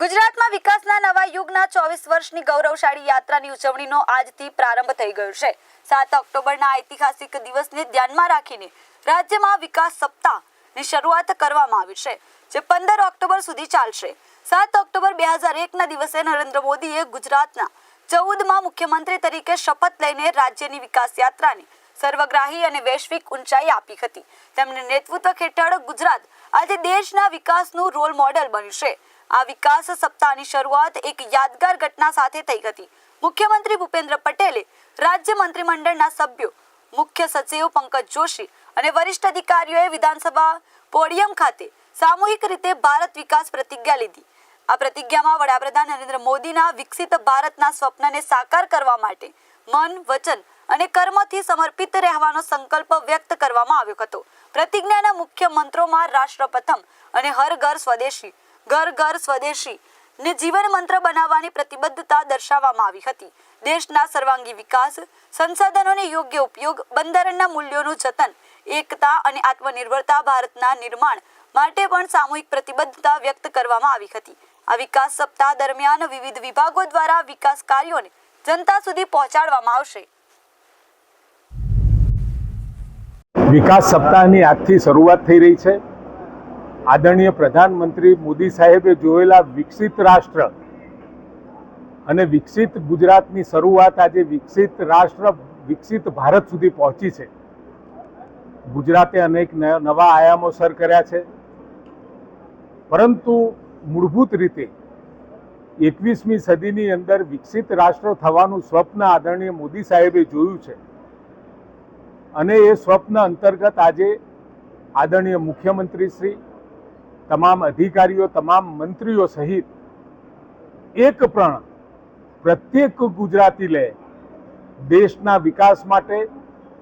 ગુજરાતમાં વિકાસના નવા યુગના ચોવીસ વર્ષની ગૌરવશાળી યાત્રાની ઉજવણીનો આજથી પ્રારંભ થઈ ગયો છે. સાત ઓક્ટોબરના ઐતિહાસિક દિવસને ધ્યાનમાં રાખીને રાજ્યમાં વિકાસ સપ્તાહની શરૂઆત કરવામાં આવી છે, જે પંદર ઓક્ટોબર સુધી ચાલશે. સાત ઓક્ટોબર બે હજાર એકના દિવસે નરેન્દ્ર મોદીએ ગુજરાતના ચૌદમાં મુખ્યમંત્રી તરીકે શપથ લઈને રાજ્યની વિકાસ યાત્રાને સર્વગ્રાહી અને વૈશ્વિક ઊંચાઈ આપી હતી. તેમણે નેતૃત્વ હેઠળ ગુજરાત આજે દેશના વિકાસનું રોલ મોડેલ બન્યું છે આ વિકાસ સપ્તાહની શરૂઆત એક યાદગાર ઘટના સાથે થઈ હતી. મુખ્યમંત્રી ભૂપેન્દ્ર પટેલે રાજ્ય મંત્રીમંડળના સભ્યો, મુખ્ય સચિવ પંકજ જોશી અને વરિષ્ઠ અધિકારીઓએ વિધાનસભા પોડિયમ ખાતે સામૂહિક રીતે ભારત વિકાસ પ્રતિજ્ઞા લીધી. આ પ્રતિજ્ઞામાં વડાપ્રધાન નરેન્દ્ર મોદીના વિકસિત ભારતના સ્વપ્નને સાકાર કરવા માટે મન, વચન અને કર્મથી સમર્પિત રહેવાનો સંકલ્પ વ્યક્ત કરવામાં આવ્યો હતો. પ્રતિજ્ઞાના મુખ્ય મંત્રોમાં રાષ્ટ્રપ્રથમ અને હર ઘર સ્વદેશી, ઘર ઘર સ્વદેશી ને જીવન મંત્ર બનાવવાની પ્રતિબદ્ધતા દર્શાવવામાં આવી હતી. દેશના સર્વાંગી વિકાસ, સંસાધનોને યોગ્ય ઉપયોગ, બંધારણના મૂલ્યોનું જતન, એકતા અને આત્મનિર્ભરતા ભારતના નિર્માણ માટે પણ સામૂહિક પ્રતિબદ્ધતા વ્યક્ત કરવામાં આવી હતી. આ વિકાસ સપ્તાહ દરમિયાન વિવિધ વિભાગો દ્વારા વિકાસ કાર્યોને જનતા સુધી પહોંચાડવામાં આવશે. વિકાસ સપ્તાહની આજથી શરૂઆત થઈ રહી છે. આદરણીય પ્રધાનમંત્રી મોદી સાહેબે જોયેલા વિકસિત રાષ્ટ્ર અને વિકસિત ગુજરાતની શરૂઆત આજે વિકસિત રાષ્ટ્ર, વિકસિત ભારત સુધી પહોંચી છે. ગુજરાતે અનેક નવા આયામો સર કર્યા છે. પરંતુ મૂળભૂત રીતે એકવીસમી સદીની અંદર વિકસિત રાષ્ટ્ર થવાનું સ્વપ્ન આદરણીય મોદી સાહેબે જોયું છે. અને એ સ્વપ્ન અંતર્ગત આજે આદરણીય મુખ્યમંત્રી શ્રી, તમામ અધિકારીઓ, તમામ મંત્રીઓ સહિત એક પ્રણ પ્રત્યેક ગુજરાતી લે દેશના વિકાસ માટે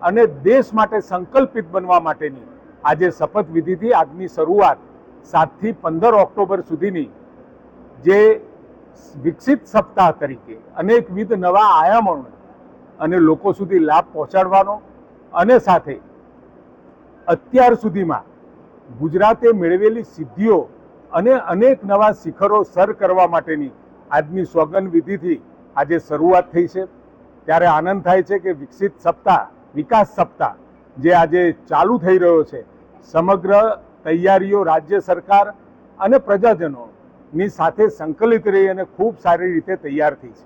અને દેશ માટે સંકલ્પિત બનવા માટેની આજે શપથવિધિથી આજની શરૂઆત સાતથી પંદર ઓક્ટોબર સુધીની જે વિકસિત સપ્તાહ તરીકે અનેકવિધ નવા આયામોને અને લોકો સુધી લાભ પહોંચાડવાનો અને સાથે અત્યાર સુધીમાં ગુજરાતે મેળવેલી સિદ્ધિઓ અને અનેક નવા શિખરો સર કરવા માટેની આજની સોગન વિધિથી આજે શરૂઆત થઈ છે. ત્યારે આનંદ થાય છે કે વિકસિત સપ્તાહ, વિકાસ સપ્તાહ જે આજે ચાલુ થઈ રહ્યો છે. સમગ્ર તૈયારીઓ રાજ્ય સરકાર અને પ્રજાજનોની સાથે સંકલિત રહી અને ખૂબ સારી રીતે તૈયાર થઈ છે.